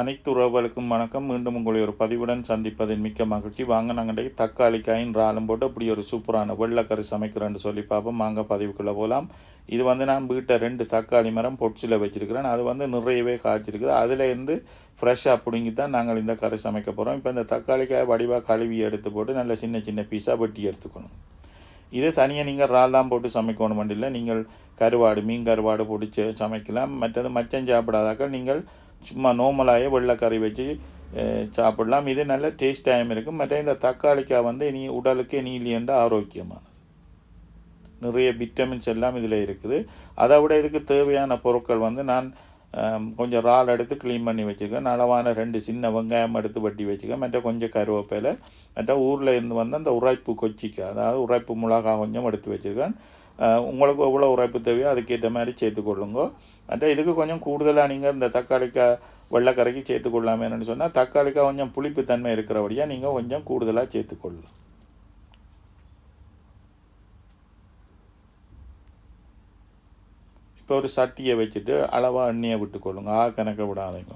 அனைத்து உறவுகளுக்கும் வணக்கம். மீண்டும் உங்களை ஒரு பதிவுடன் சந்திப்பதில் மிக்க மகிழ்ச்சி. வாங்க நாங்கள் தக்காளிக்காயின் ராலும் போட்டு அப்படி ஒரு சூப்பரான வெள்ளைக்கறி சமைக்கிறேன்னு சொல்லி பார்ப்போம். வாங்க பதிவுக்குள்ளே போகலாம் இது வந்து நான் வீட்டை ரெண்டு தக்காளி மரம் பொட்சில் வச்சுருக்கிறேன். அது வந்து நிறையவே காய்ச்சிருக்குது. அதில் இருந்து ஃப்ரெஷ்ஷாக பிடுங்கி தான் நாங்கள் இந்த கறி சமைக்க போகிறோம் இப்போ இந்த தக்காளிக்காய் வடிவாக கழுவி எடுத்து போட்டு நல்ல சின்ன சின்ன பீஸாக வெட்டி எடுத்துக்கணும். இது தனியாக நீங்கள் இறால் தான் போட்டு சமைக்கணும் இல்லை நீங்கள் கருவாடு மீன் கருவாடு பிடிச்சி சமைக்கலாம். மற்றது மச்சம் சாப்பிடாதாக்கள் நீங்கள் சும்மா நோமலாயே வெள்ளைக்கறி வச்சு சாப்பிடலாம். இது நல்ல டேஸ்ட் டைம் இருக்கும். மற்ற இந்த தக்காளிக்காய் வந்து இனி உடலுக்கு நீலியண்ட ஆரோக்கியமானது. நிறைய விட்டமின்ஸ் எல்லாம் இதில் இருக்குது. அதை விட இதுக்கு தேவையான பொருட்கள் வந்து நான் கொஞ்சம் இறால் எடுத்து க்ளீன் பண்ணி வச்சுருக்கேன். அளவான ரெண்டு சின்ன வெங்காயம் எடுத்து வட்டி வச்சுக்கேன் மற்ற கொஞ்சம் கருவேப்பிலை. மற்ற ஊரில் இருந்து வந்து அந்த உரைப்பு கொச்சிக்காய் அதாவது உரைப்பு மிளகா கொஞ்சம் எடுத்து வச்சுருக்கேன். உங்களுக்கு எவ்வளோ உரைப்பு தேவையோ அதுக்கேற்ற மாதிரி சேர்த்துக்கொள்ளுங்க மற்ற இதுக்கு கொஞ்சம் கூடுதலாக நீங்கள் இந்த தக்காளிக்காய் வெள்ளைக்கரைக்கு சேர்த்துக்கொள்ளாமேன்னு சொன்னால் தக்காளிக்காய் கொஞ்சம் புளிப்புத்தன்மை இருக்கிறபடியாக நீங்கள் கொஞ்சம் கூடுதலாக சேர்த்துக்கொள்ளலாம் இப்போ ஒரு சட்டியை வச்சுட்டு அளவாக எண்ணெயை விட்டுக்கொள்ளுங்க ஆ கணக்க விடாதீங்க.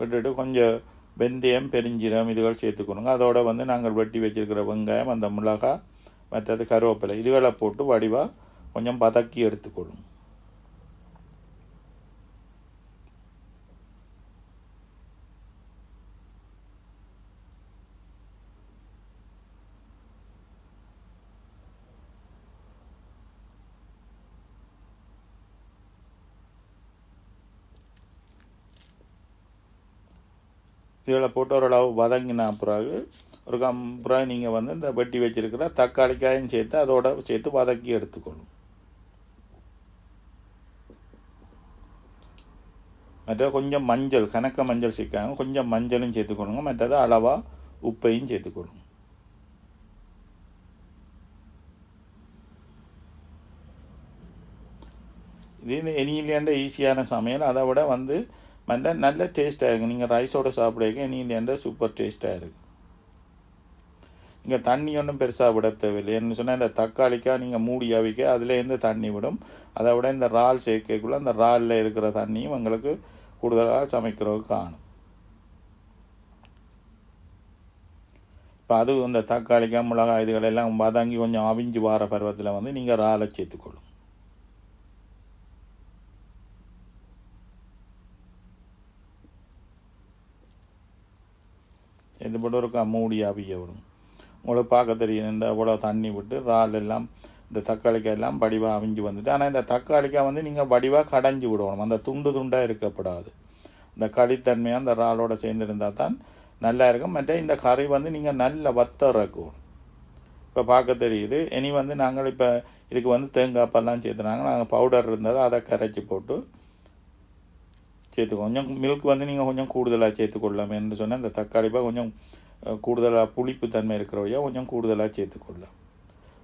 விட்டுட்டு கொஞ்சம் வெந்தயம் பெருஞ்சீரம் இதுகள் சேர்த்துக்கணுங்க அதோட வந்து நாங்கள் வெட்டி வச்சுருக்கிற வெங்காயம் அந்த மிளகாய் மற்றது கருவேப்பிலை இதுகளை போட்டு வடிவாக கொஞ்சம் பதக்கி எடுத்துக்கொள்ளும். இதில் போட்டு ஓரளவு வதங்கின பிறகு ஒரு கம் பிறகு நீங்கள் வந்து இந்த வெட்டி வச்சுருக்கிற தக்காளிக்காயும் சேர்த்து அதோட சேர்த்து வதக்கி எடுத்துக்கணும் மற்ற கொஞ்சம் மஞ்சள் கணக்க மஞ்சள் சிக்காங்க கொஞ்சம் மஞ்சளும் சேர்த்துக்கணுங்க மற்றது அளவாக உப்பையும் சேர்த்துக்கணும் இது இனியிலேண்ட ஈஸியான சமையல். அதை விட வந்து மற்ற நல்ல டேஸ்ட்டாக இருக்கும் நீங்கள் ரைஸோட சாப்பிடுங்க எனியிலேண்ட சூப்பர் டேஸ்ட்டாக இருக்குது இங்கே தண்ணி ஒன்றும் பெருசாக விட தேவையில்லை என்ன சொன்னால் இந்த தக்காளிக்காக நீங்கள் மூடி அவிக்க அதுலேருந்து தண்ணி விடும் அதை விட இந்த இறால் சேர்க்கக்குள்ள அந்த இறாலில் இருக்கிற தண்ணியும் உங்களுக்கு கூடுதலாக சமைக்கிறதுக்கு காணும் இப்போ அது இந்த தக்காளிக்காய் மிளகாய் இதுகளெல்லாம் வதங்கி கொஞ்சம் அவிஞ்சு வார பருவத்தில் வந்து நீங்கள் இறாலை சேர்த்துக்கொள்ளும் இது போட்டு ஒரு க- மூடி அவிய விடும். உங்களுக்கு பார்க்க தெரியும் இந்த இவ்வளோ தண்ணி விட்டு இறால் எல்லாம் இந்த தக்காளிக்காய் எல்லாம் வடிவாக அவிஞ்சு வந்துட்டு ஆனால் இந்த தக்காளிக்காய் வந்து நீங்கள் வடிவாக கடைஞ்சி விடணும். அந்த துண்டு துண்டாக இருக்கப்படாது. இந்த களித்தன்மையாக அந்த இறாலோடு சேர்ந்து இருந்தால் தான் நல்லா இருக்கும். மற்ற இந்த கறி வந்து நீங்கள் நல்ல வத்த இறக்கணும். இப்போ பார்க்க தெரியுது இனி வந்து நாங்கள் இப்போ இதுக்கு வந்து தேங்காய் பால்லாம் சேர்த்துனாங்க நாங்கள் பவுடர் இருந்ததை அதை கரைச்சி போட்டு சேர்த்துக்கோ. கொஞ்சம் மில்க் வந்து நீங்கள் கொஞ்சம் கூடுதலாக சேர்த்துக்கொள்ளலாம் என்று சொன்னால் இந்த தக்காளி பா கொஞ்சம் கூடுதலாக புளிப்பு தன்மை இருக்கிற வழியாக கொஞ்சம் கூடுதலாக சேர்த்துக்கொள்ளலாம்.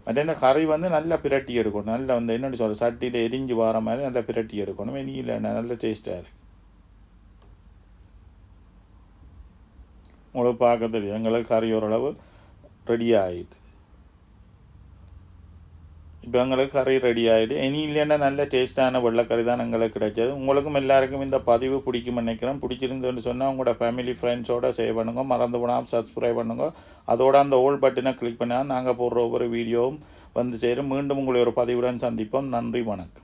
மற்ற இந்த கறி வந்து நல்லா பிரட்டி எடுக்கணும். நல்லா வந்து என்னென்னு சொல்கிற சட்டியில் எரிஞ்சு வர மாதிரி நல்லா பிரட்டி எடுக்கணும். வெனியில் நல்ல டேஸ்ட்டாக இருக்குது உங்களுக்கு பார்க்க தெரியும். எங்களுக்கு கறி ஓரளவு ரெடி ஆகிட்டு இப்போ எங்களுக்கு கறி ரெடி ஆகிடு இனி இல்லைன்னா நல்ல டேஸ்ட்டான வெள்ளைக்கறி தான் எங்களுக்கு கிடைச்சது உங்களுக்கும் எல்லாருக்கும் இந்த பதிவு பிடிக்கும் நினைக்கிறேன் பிடிச்சிருந்துன்னு சொன்னால் உங்களோட ஃபேமிலி ஃப்ரெண்ட்ஸோட சேவ் பண்ணுங்க மறந்து விடாமல் சப்ஸ்கிரைப் பண்ணுங்க அதோட அந்த ஓல் பட்டனை கிளிக் பண்ணால் நாங்கள் போடுற ஒவ்வொரு வீடியோவும் வந்து சேரும் மீண்டும் உங்களை ஒரு பதிவுடன் சந்திப்போம் நன்றி வணக்கம்